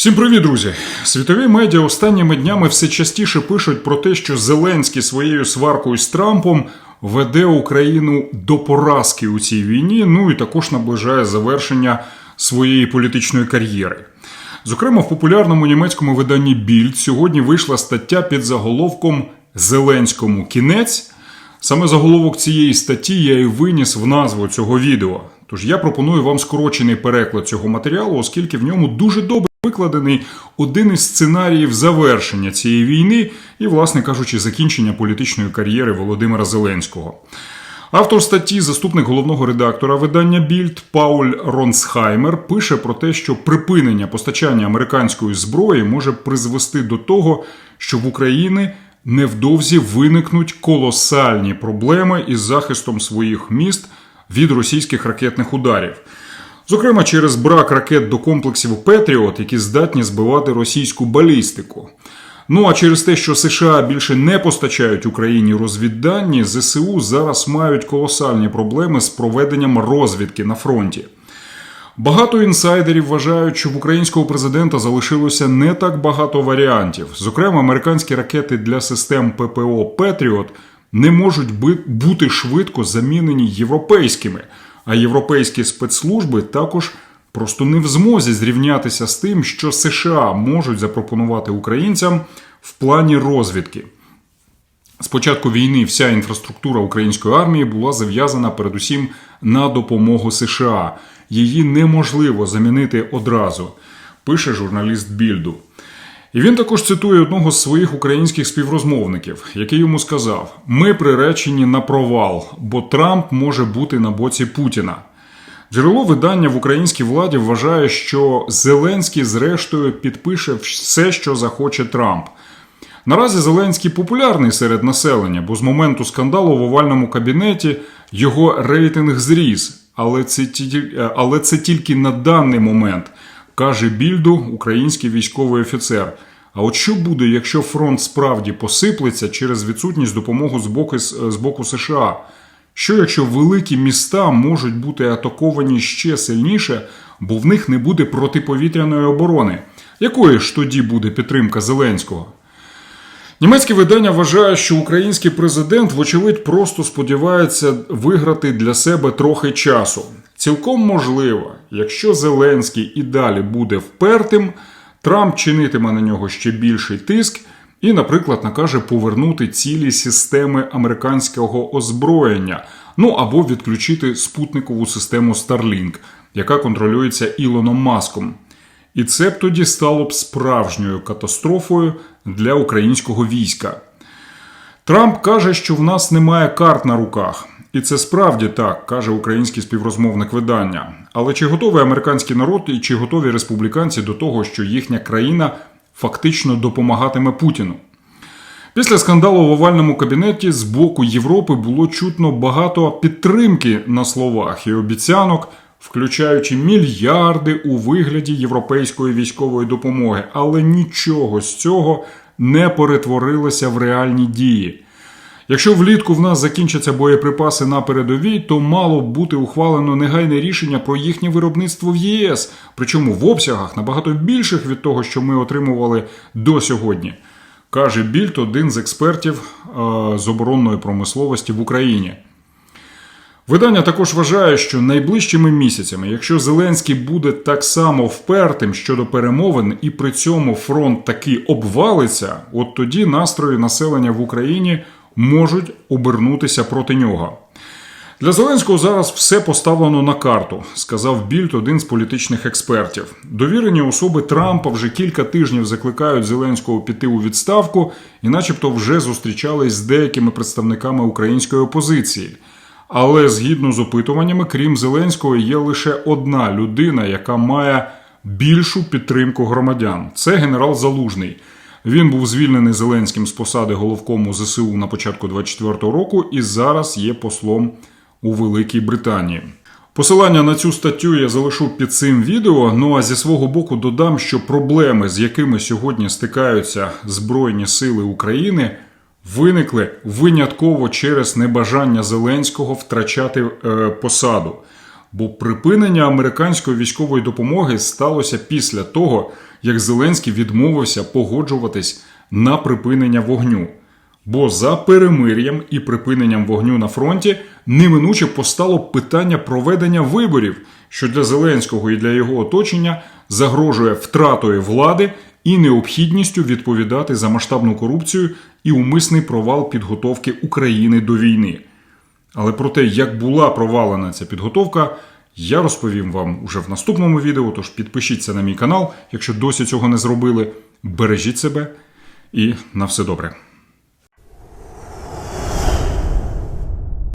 Всім привіт, друзі! Світові медіа останніми днями все частіше пишуть про те, що Зеленський своєю сваркою з Трампом веде Україну до поразки у цій війні, ну і також наближає завершення своєї політичної кар'єри. Зокрема, в популярному німецькому виданні Більд сьогодні вийшла стаття під заголовком Зеленському кінець. Саме заголовок цієї статті я і виніс в назву цього відео. Тож я пропоную вам скорочений переклад цього матеріалу, оскільки в ньому дуже добре викладений один із сценаріїв завершення цієї війни і, власне кажучи, закінчення політичної кар'єри Володимира Зеленського. Автор статті, заступник головного редактора видання Більд Пауль Ронсхаймер, пише про те, що припинення постачання американської зброї може призвести до того, що в Україні невдовзі виникнуть колосальні проблеми із захистом своїх міст від російських ракетних ударів. Зокрема, через брак ракет до комплексів Петріот, які здатні збивати російську балістику. Ну а через те, що США більше не постачають Україні розвіддані, ЗСУ зараз мають колосальні проблеми з проведенням розвідки на фронті. Багато інсайдерів вважають, що в українського президента залишилося не так багато варіантів. Зокрема, американські ракети для систем ППО Петріот не можуть бути швидко замінені європейськими, а європейські спецслужби також просто не в змозі зрівнятися з тим, що США можуть запропонувати українцям в плані розвідки. З початку війни вся інфраструктура української армії була зав'язана передусім на допомогу США. Її неможливо замінити одразу, пише журналіст Більду. І він також цитує одного з своїх українських співрозмовників, який йому сказав: Ми приречені на провал, бо Трамп може бути на боці Путіна. Джерело видання в українській владі вважає, що Зеленський, зрештою, підпише все, що захоче Трамп. Наразі Зеленський популярний серед населення, бо з моменту скандалу в овальному кабінеті його рейтинг зріс. Але це, але це тільки на даний момент, каже Більду, український військовий офіцер. А от що буде, якщо фронт справді посиплеться через відсутність допомоги з боку, з боку США? Що якщо великі міста можуть бути атаковані ще сильніше, бо в них не буде протиповітряної оборони? Якою ж тоді буде підтримка Зеленського? Німецьке видання вважає, що український президент, вочевидь, просто сподівається виграти для себе трохи часу. Цілком можливо, якщо Зеленський і далі буде впертим, Трамп чинитиме на нього ще більший тиск і, наприклад, накаже повернути цілі системи американського озброєння, ну або відключити спутникову систему Starlink, яка контролюється Ілоном Маском. І це б тоді стало б справжньою катастрофою для українського війська. Трамп каже, що в нас немає карт на руках. І це справді так, каже український співрозмовник видання. Але чи готовий американський народ і чи готові республіканці до того, що їхня країна фактично допомагатиме Путіну? Після скандалу в овальному кабінеті з боку Європи було чутно багато підтримки на словах і обіцянок, включаючи мільярди у вигляді європейської військової допомоги, але нічого з цього не перетворилося в реальні дії. Якщо влітку в нас закінчаться боєприпаси на передовій, то мало б бути ухвалено негайне рішення про їхнє виробництво в ЄС, причому в обсягах набагато більших від того, що ми отримували до сьогодні, каже Більд, один з експертів е, з оборонної промисловості в Україні. Видання також вважає, що найближчими місяцями, якщо Зеленський буде так само впертим щодо перемовин, і при цьому фронт таки обвалиться, от тоді настрої населення в Україні можуть обернутися проти нього. Для Зеленського зараз все поставлено на карту, сказав Більд, один з політичних експертів. Довірені особи Трампа вже кілька тижнів закликають Зеленського піти у відставку і, начебто, вже зустрічались з деякими представниками української опозиції. Але згідно з опитуваннями, крім Зеленського, є лише одна людина, яка має більшу підтримку громадян. Це генерал Залужний. Він був звільнений Зеленським з посади головкому ЗСУ на початку 24-го року і зараз є послом у Великій Британії. Посилання на цю статтю я залишу під цим відео. Ну а зі свого боку додам, що проблеми, з якими сьогодні стикаються Збройні сили України, виникли винятково через небажання Зеленського втрачати е, посаду. Бо припинення американської військової допомоги сталося після того, як Зеленський відмовився погоджуватись на припинення вогню. Бо за перемир'ям і припиненням вогню на фронті неминуче постало питання проведення виборів, що для Зеленського і для його оточення загрожує втратою влади і необхідністю відповідати за масштабну корупцію і умисний провал підготовки України до війни. Але про те, як була провалена ця підготовка, я розповім вам уже в наступному відео. Тож підпишіться на мій канал, якщо досі цього не зробили. Бережіть себе і на все добре.